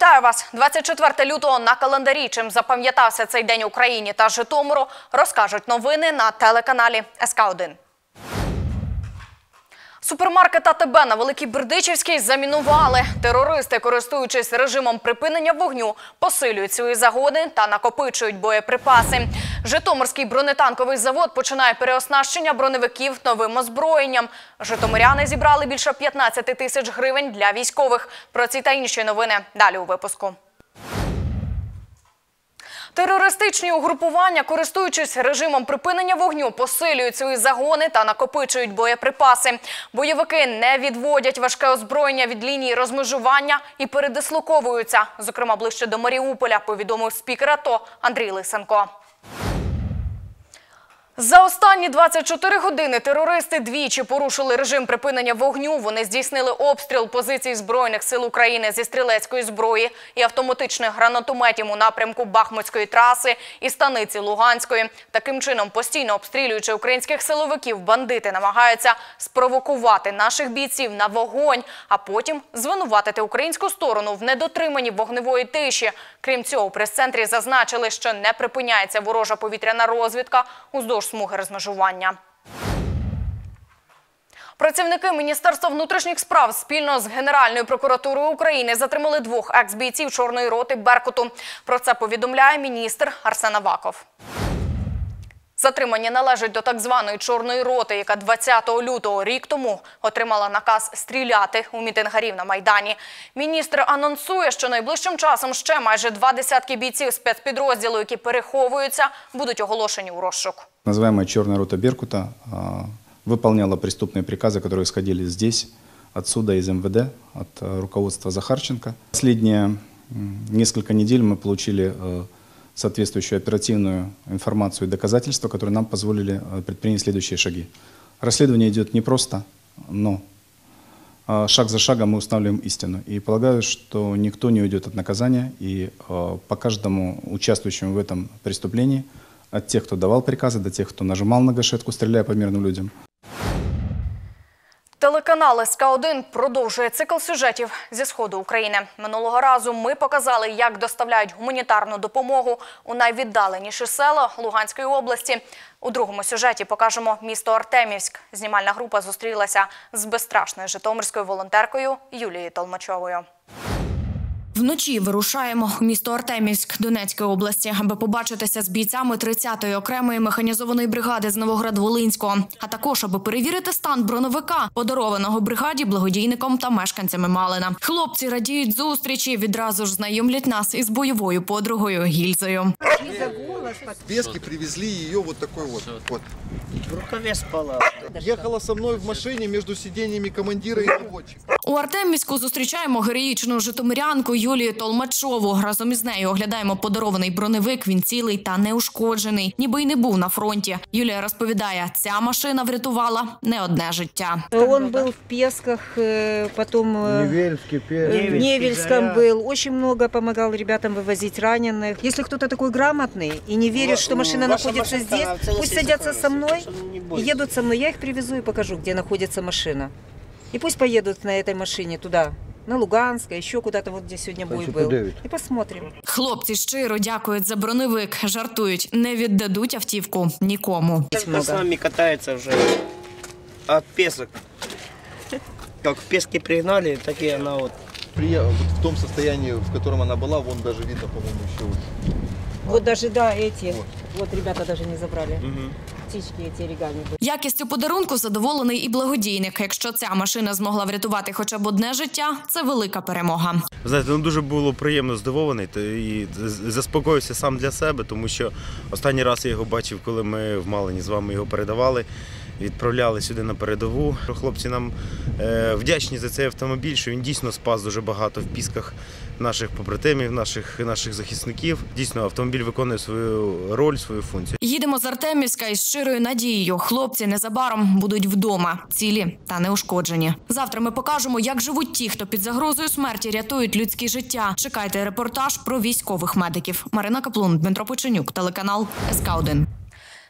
Вітаю вас 24 лютого на календарі. Чим запам'ятався цей день Україні та Житомиру, розкажуть новини на телеканалі СК 1 Супермаркет АТБ на Великій Бердичівській замінували. Терористи, користуючись режимом припинення вогню, посилюють свої загони та накопичують боєприпаси. Житомирський бронетанковий завод починає переоснащення броневиків новим озброєнням. Житомиряни зібрали більше 15 тисяч гривень для військових. Про ці та інші новини далі у випуску. Терористичні угрупування, користуючись режимом припинення вогню, посилюють свої загони та накопичують боєприпаси. Бойовики не відводять важке озброєння від лінії розмежування і передислоковуються. Зокрема, ближче до Маріуполя, повідомив спікер АТО Андрій Лисенко. За останні 24 години терористи двічі порушили режим припинення вогню. Вони здійснили обстріл позицій Збройних сил України зі стрілецької зброї і автоматичних гранатометів у напрямку Бахмутської траси і станиці Луганської. Таким чином, постійно обстрілюючи українських силовиків, бандити намагаються спровокувати наших бійців на вогонь, а потім звинуватити українську сторону в недотриманні вогневої тиші. Крім цього, прес-центрі зазначили, що не припиняється ворожа повітряна розвідка уздовж смуги розмежування. Працівники Міністерства внутрішніх справ спільно з Генеральною прокуратурою України затримали двох екс-бійців Чорної роти Беркуту. Про це повідомляє міністр Арсен Аваков. Затримання належить до так званої «Чорної роти», яка 20 лютого рік тому отримала наказ стріляти у мітингарів на Майдані. Міністр анонсує, що найближчим часом ще майже два десятки бійців спецпідрозділу, які переховуються, будуть оголошені у розшук. Называемая «Черная рота Беркута» а, выполняла преступные приказы, которые исходили здесь, отсюда, из МВД, от а, руководства Захарченко. Последние м, несколько недель мы получили э, соответствующую оперативную информацию и доказательства, которые нам позволили э, предпринять следующие шаги. Расследование идет непросто, но а, шаг за шагом мы устанавливаем истину. И полагаю, что никто не уйдет от наказания, и э, по каждому участвующему в этом преступлении – от тех, кто давал приказы, до тех, кто нажимал на гашетку, стреляя по мирным людям. Телеканал СК1 продовжує цикл сюжетів зі сходу України. Минулого разу ми показали, як доставляють гуманітарну допомогу у найвіддаленіші села Луганської області. У другому сюжеті покажемо місто Артемівськ. Знімальна група зустрілася з безстрашною житомирською волонтеркою Юлією Толмачовою. Вночі вирушаємо у місто Артемівськ Донецької області, аби побачитися з бійцями 30-ї окремої механізованої бригади з Новоград-Волинського, а також аби перевірити стан броневика, подарованого бригаді благодійником та мешканцями Малина. Хлопці радіють зустрічі, відразу ж знайомлять нас із бойовою подругою Гільзою. Пески привезли ее вот такой вот. вот. В рукаве спала. Ехала со мной в машине между сиденьями командира и наводчика. У Артемівську зустрічаємо героїчну житомирянку Юлію Толмачову. Разом із нею оглядаємо подарований броневик. Він цілий та неушкоджений, ніби й не був на фронті. Юлія розповідає, ця машина врятувала не одне життя. Он был в Песках, э, потом э, Невельский, в Невельском был. Очень много помогал ребятам вывозить раненых. Если кто-то такой грамотный и не верит, что машина находится здесь, пусть садятся со мной и едут со мной. Я их привезу и покажу, где находится машина. И пусть поедут на этой машине туда, на Луганск, а еще куда-то вот где сегодня бой был. И посмотрим. Хлопці щиро дякують за броневик. Жартують, не віддадуть автівку нікому. Есть С много. нами катается уже от песок. Как пески пригнали, так и она вот. При, вот в том состоянии, в котором она была, вон даже видно, по-моему, еще вот. Вот даже, да, эти. Вот. Вот ребята даже не забрали. Птички ці были. Якістю подарунку задоволений і благодійник. Якщо ця машина змогла врятувати хоча б одне життя, це велика перемога. Знаєте, ну дуже було приємно здивований та і заспокоївся сам для себе, тому що останній раз я його бачив, коли ми в Малині з вами його передавали. Відправляли сюди на передову. Хлопці нам е, вдячні за цей автомобіль, що він дійсно спас дуже багато в пісках наших побратимів, наших, наших захисників. Дійсно, автомобіль виконує свою роль, свою функцію. Їдемо з Артемівська із щирою надією. Хлопці незабаром будуть вдома, цілі та неушкоджені. Завтра ми покажемо, як живуть ті, хто під загрозою смерті рятують людські життя. Чекайте репортаж про військових медиків. Марина Каплун, Дмитро Поченюк, телеканал СК 1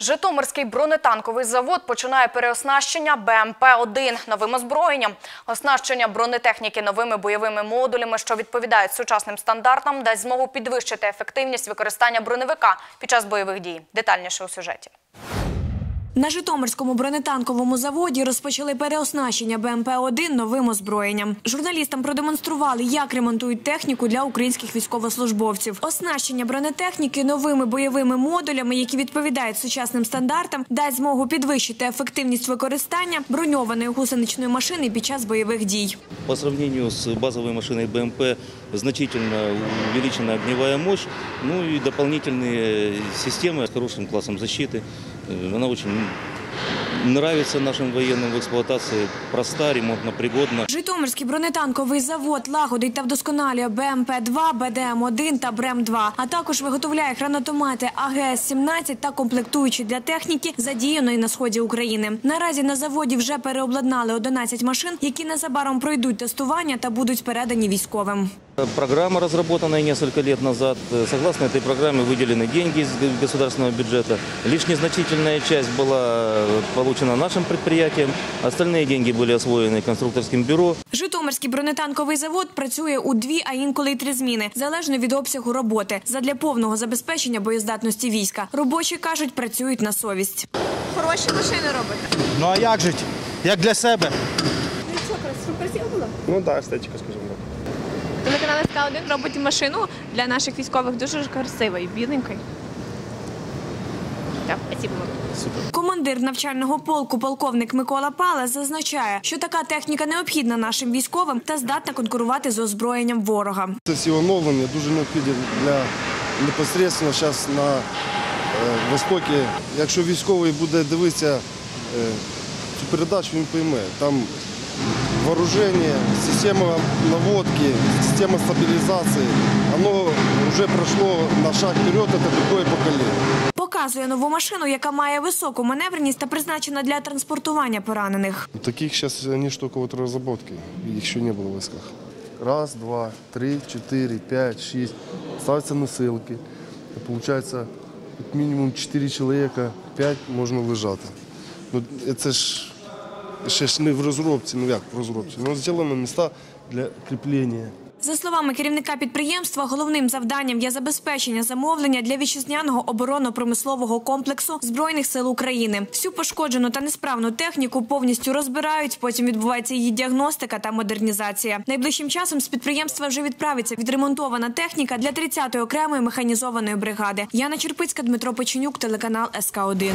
Житомирський бронетанковий завод починає переоснащення БМП-1 новим озброєнням. Оснащення бронетехніки новими бойовими модулями, що відповідають сучасним стандартам, дасть змогу підвищити ефективність використання броневика під час бойових дій. Детальніше у сюжеті. На Житомирському бронетанковому заводі розпочали переоснащення БМП-1 новим озброєнням. Журналістам продемонстрували, як ремонтують техніку для українських військовослужбовців. Оснащення бронетехніки новими бойовими модулями, які відповідають сучасним стандартам, дасть змогу підвищити ефективність використання броньованої гусеничної машини під час бойових дій. По сравнению с базовой машиной БМП значительно увеличена огневая мощь, ну и дополнительные системы с хорошим классом защиты. Э, Она очень нравится нашим военным в эксплуатации, проста, ремонтно-пригодна. Житомирський бронетанковий завод лагодить та вдосконалює БМП-2, БДМ-1 та БРЕМ-2, а також виготовляє гранатомети АГС-17 та комплектуючі для техніки, задіяної на сході України. Наразі на заводі вже переобладнали 11 машин, які незабаром пройдуть тестування та будуть передані військовим. Программа, разработанная несколько лет назад, э, согласно этой программе выделены деньги из г- государственного бюджета. Лишь незначительная часть была э, получена нашим предприятием, остальные деньги были освоены конструкторским бюро. Житомирський бронетанковий завод працює у дві, а інколи й три зміни, залежно від обсягу роботи. Задля повного забезпечення боєздатності війська. Робочі кажуть, працюють на совість. Хороші машини робите. Ну а як жить? Як для себе? Ну що, красиво, красиво було? Ну так, естетика, скажімо так. Телеканал СК1 робить машину для наших військових дуже красивий, біленький. Вам. Командир навчального полку полковник Микола Пала зазначає, що така техніка необхідна нашим військовим та здатна конкурувати з озброєнням ворога. Ці оновлення дуже необхідні для непосередньо зараз на е, Востокі. Якщо військовий буде дивитися е, цю передачу, він пойме. Там вооруження, система наводки, система стабілізації, воно вже пройшло на шаг вперед, це другое покоління. Показує нову машину, яка має високу маневреність та призначена для транспортування поранених. Таких сейчас они ж только вот разработки, их еще не было в войсках. Раз, два, три, четыре, пять, шесть. Ставятся носилки. И Получается, как минимум 4 человека, 5 можна лежати. Ну, це ж ще ж не в розробці, ну як в розробці. Ну, зроблено міста для кріплення. За словами керівника підприємства, головним завданням є забезпечення замовлення для вітчизняного оборонно-промислового комплексу збройних сил України. Всю пошкоджену та несправну техніку повністю розбирають. Потім відбувається її діагностика та модернізація. Найближчим часом з підприємства вже відправиться відремонтована техніка для 30-ї окремої механізованої бригади. Яна Черпицька, Дмитро Печенюк, телеканал СК 1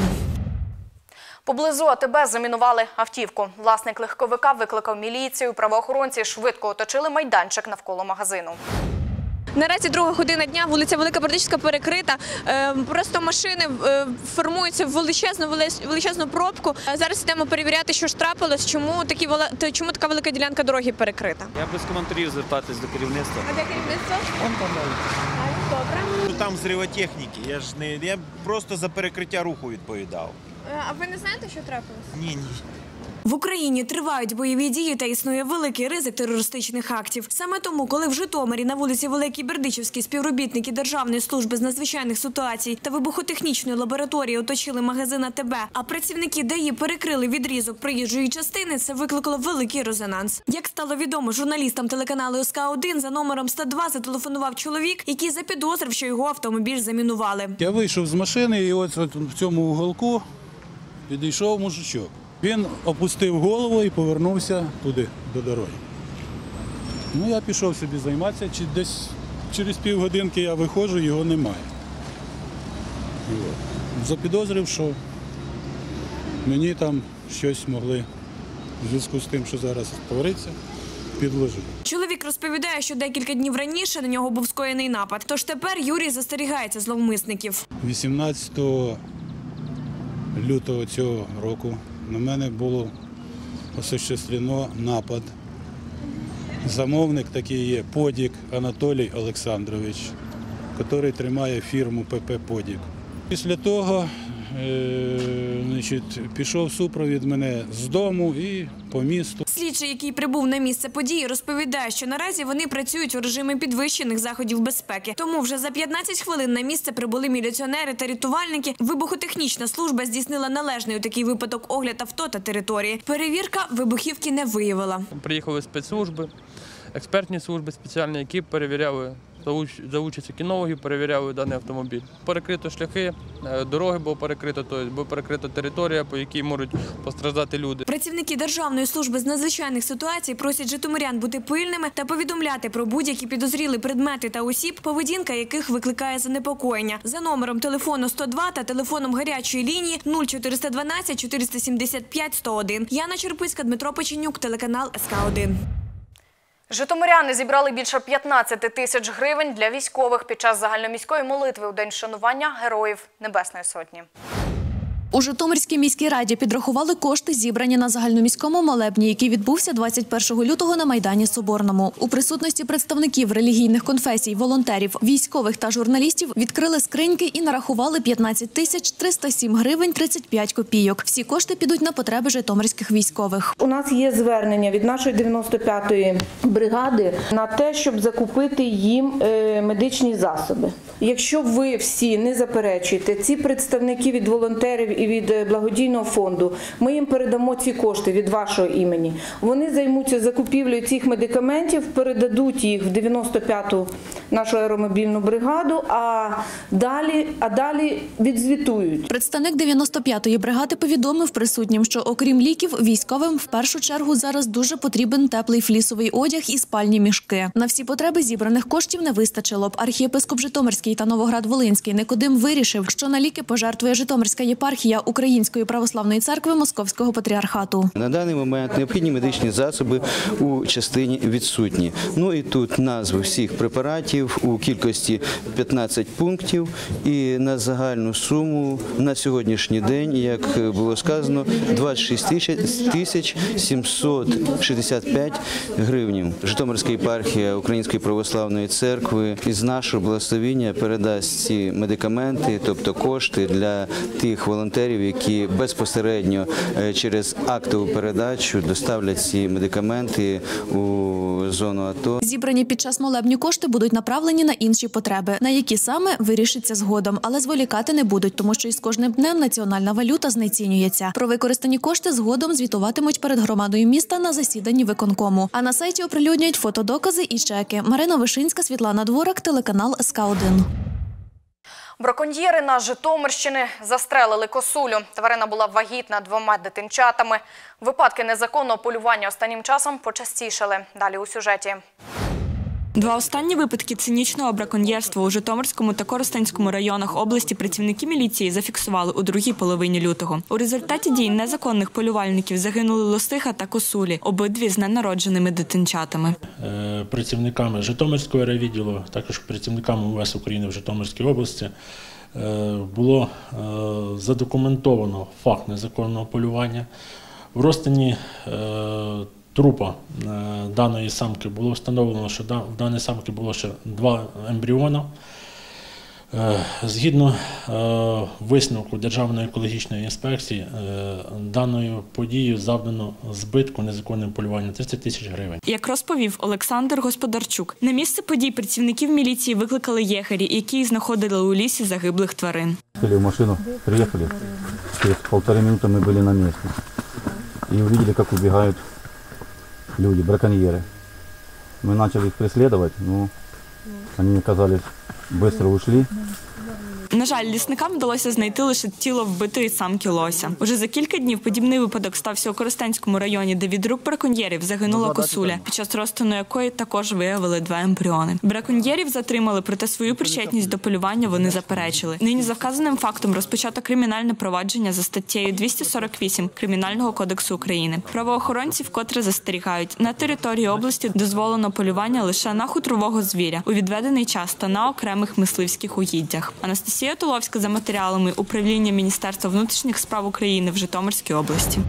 Поблизу АТБ замінували автівку. Власник легковика викликав міліцію. Правоохоронці швидко оточили майданчик навколо магазину. Наразі друга година дня, вулиця Велика Бердичська перекрита. Е, Просто машини е, формуються в величезну величезну пробку. Е, Зараз йдемо перевіряти, що ж трапилось, чому такі чому така велика ділянка дороги перекрита. Я без коментарів звертатись до керівництва. А де керівництво? Вон там Добре. Там взривотехніки. Я ж не я просто за перекриття руху відповідав. Е, А ви не знаєте, що трапилось? Ні, ні. В Україні тривають бойові дії та існує великий ризик терористичних актів. Саме тому, коли в Житомирі на вулиці Великій Бердичівській співробітники Державної служби з надзвичайних ситуацій та вибухотехнічної лабораторії оточили магазин АТБ, а працівники ДАІ перекрили відрізок проїжджої частини, це викликало великий резонанс. Як стало відомо журналістам телеканалу СК 1 за номером 102 зателефонував чоловік, який запідозрив, що його автомобіль замінували. Я вийшов з машини і ось в цьому уголку підійшов мужичок. Він опустив голову і повернувся туди, до дороги. Ну, я пішов собі займатися, чи десь через півгодинки я виходжу, його немає. Запідозрив, що мені там щось могли в зв'язку з тим, що зараз твориться, підложити. Чоловік розповідає, що декілька днів раніше на нього був скоєний напад. Тож тепер Юрій застерігається зловмисників. 18 лютого цього року на мене було осуществлено напад. Замовник такий є Подік Анатолій Олександрович, який тримає фірму ПП Подік. Після того значить, пішов супровід мене з дому і по місту. Слідчий, який прибув на місце події, розповідає, що наразі вони працюють у режимі підвищених заходів безпеки. Тому вже за 15 хвилин на місце прибули міліціонери та рятувальники. Вибухотехнічна служба здійснила належний у такий випадок огляд авто та території. Перевірка вибухівки не виявила. Приїхали спецслужби, експертні служби спеціальні, які перевіряли за уч- за участю кінологів, перевіряли даний автомобіль. Перекрито шляхи, е, дороги було перекрито, тобто була перекрита територія, по якій можуть постраждати люди. Працівники Державної служби з надзвичайних ситуацій просять житомирян бути пильними та повідомляти про будь-які підозрілі предмети та осіб, поведінка яких викликає занепокоєння. За номером телефону 102 та телефоном гарячої лінії 0412 475 101. Яна Черпицька, Дмитро Печенюк, телеканал СК 1 Житомиряни зібрали більше 15 тисяч гривень для військових під час загальноміської молитви у день шанування героїв Небесної Сотні. У Житомирській міській раді підрахували кошти, зібрані на загальноміському молебні, який відбувся 21 лютого на майдані Соборному. У присутності представників релігійних конфесій, волонтерів, військових та журналістів відкрили скриньки і нарахували 15 тисяч 307 гривень 35 копійок. Всі кошти підуть на потреби житомирських військових. У нас є звернення від нашої 95-ї бригади на те, щоб закупити їм е, медичні засоби. Якщо ви всі не заперечуєте, ці представники від волонтерів і від е, благодійного фонду, ми їм передамо ці кошти від вашого імені. Вони займуться закупівлею цих медикаментів, передадуть їх в 95-ту нашу аеромобільну бригаду, а далі, а далі відзвітують. Представник 95-ї бригади повідомив присутнім, що окрім ліків, військовим в першу чергу зараз дуже потрібен теплий флісовий одяг і спальні мішки. На всі потреби зібраних коштів не вистачило б. Архієпископ Житомирський та Новоград-Волинський Никодим вирішив, що на ліки пожертвує Житомирська єпархія Української православної церкви Московського патріархату. На даний момент необхідні медичні засоби у частині відсутні. Ну і тут назви всіх препаратів у кількості 15 пунктів і на загальну суму на сьогоднішній день, як було сказано, 26 тисяч- тисяч 765 гривнів. Житомирська єпархія Української православної церкви із нашого благословіння передасть ці медикаменти, тобто кошти для тих волонтерів, які безпосередньо е, через актову передачу доставлять ці медикаменти у зону АТО. Зібрані під час молебню кошти будуть направлені на інші потреби, на які саме вирішиться згодом, але зволікати не будуть, тому що із кожним днем національна валюта знецінюється. Про використані кошти згодом звітуватимуть перед громадою міста на засіданні виконкому. А на сайті оприлюднюють фотодокази і чеки. Марина Вишинська, Світлана Дворак, телеканал СК 1 Браконьєри на Житомирщини застрелили косулю. Тварина була вагітна двома дитинчатами. Випадки незаконного полювання останнім часом почастішали. Далі у сюжеті. Два останні випадки цинічного браконьєрства у Житомирському та Коростенському районах області працівники міліції зафіксували у другій половині лютого. У результаті дій незаконних полювальників загинули лосиха та косулі, обидві з ненародженими дитинчатами. Е, працівниками Житомирського райвідділу, також працівниками УВС України в Житомирській області е, було е, задокументовано факт незаконного полювання. В розтині е, трупа е, даної самки було встановлено, що да- в даної самки було ще два ембріона. Е, Згідно е, висновку Державної екологічної інспекції, е, даною подією завдано збитку незаконним полюванням 30 тисяч гривень. Як розповів Олександр Господарчук, на місце подій працівників міліції викликали єгері, які знаходили у лісі загиблих тварин. Сели в машину, приехали. Через полторы минуты мы были на месте. И увидели, как убегают люди, браконьеры. Мы начали их преследовать, но они оказались, быстро ушли. На жаль, лісникам вдалося знайти лише тіло вбитої самки лося. Уже за кілька днів подібний випадок стався у Коростенському районі, де від рук браконьєрів загинула косуля, під час розтину якої також виявили два ембріони. Браконьєрів затримали, проте свою причетність до полювання вони заперечили. Нині за вказаним фактом розпочато кримінальне провадження за статтею 248 Кримінального кодексу України. Правоохоронці вкотре застерігають на території області дозволено полювання лише на хутрового звіря у відведений час та на окремих мисливських угіддях. Анастасія Туловська за матеріалами управління Міністерства внутрішніх справ України в Житомирській області.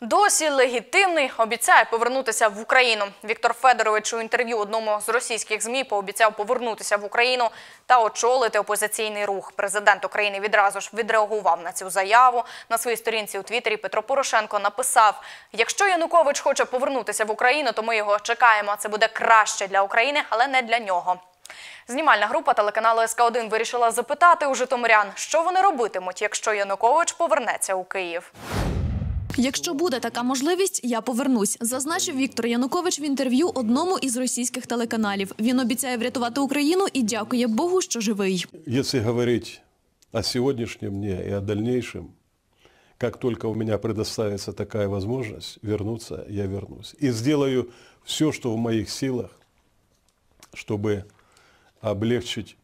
Досі легітимний обіцяє повернутися в Україну. Віктор Федорович у інтерв'ю одному з російських ЗМІ пообіцяв повернутися в Україну та очолити опозиційний рух. Президент України відразу ж відреагував на цю заяву. На своїй сторінці у Твіттері Петро Порошенко написав: якщо Янукович хоче повернутися в Україну, то ми його чекаємо. Це буде краще для України, але не для нього. Знімальна група телеканалу СК1 вирішила запитати у житомирян, що вони робитимуть, якщо Янукович повернеться у Київ. Якщо буде така можливість, я повернусь, зазначив Віктор Янукович в інтерв'ю одному із російських телеканалів. Він обіцяє врятувати Україну і дякує Богу, що живий. Если говорить о сегодняшнем дне и о дальнейшем, как только у меня предоставится такая возможность вернуться, я вернусь. И сделаю все, что в моих силах, чтобы облегчить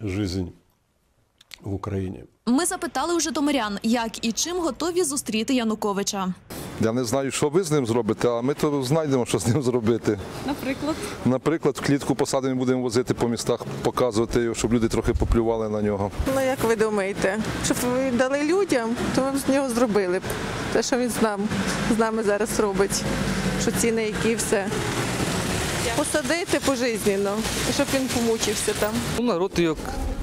жизнь в Украине. Ми запитали у житомирян, як і чим готові зустріти Януковича. Я не знаю, що ви з ним зробите, а ми то знайдемо, що з ним зробити. Наприклад, Наприклад, в клітку посадимо, будемо возити по містах, показувати його, щоб люди трохи поплювали на нього. Ну як ви думаєте, щоб ви дали людям, то ми б з нього зробили б те, що він з нами, з нами зараз робить. Що ціни, які все. Посадити пожизненно, щоб він помучився там. Ну, народ його,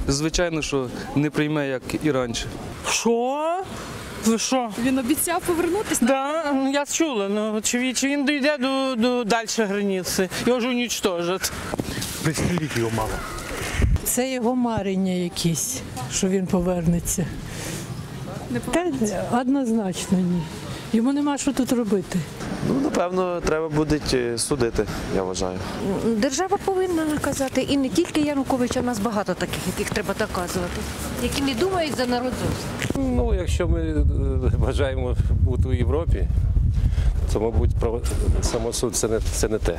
звичайно, що не прийме, як і раніше. Що? Ви що? Він обіцяв повернутися? Да, я чула, ну чи, він- чи він дійде до, до далі границі, його ж унічтожать. Пристріліть його мало. Це його марення якісь, що він повернеться. Не Та, однозначно ні. Йому нема що тут робити. Ну, напевно, треба буде судити, я вважаю. Держава повинна наказати. І не тільки Януковича, у нас багато таких, яких треба доказувати, які не думають за народ зовсім. Ну, якщо ми е, бажаємо бути у Європі, то, мабуть, самосуд це не, це не те.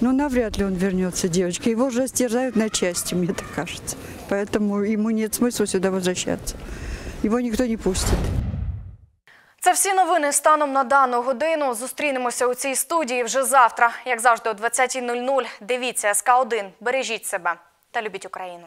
Ну, навряд ли он вернется, девочки. Его уже стерзают на части, мне так кажется. Поэтому ему нет смысла сюда возвращаться. Его никто не пустит. Це всі новини станом на дану годину. Зустрінемося у цій студії вже завтра. Як завжди, о 20.00. Дивіться СК1. Бережіть себе та любіть Україну.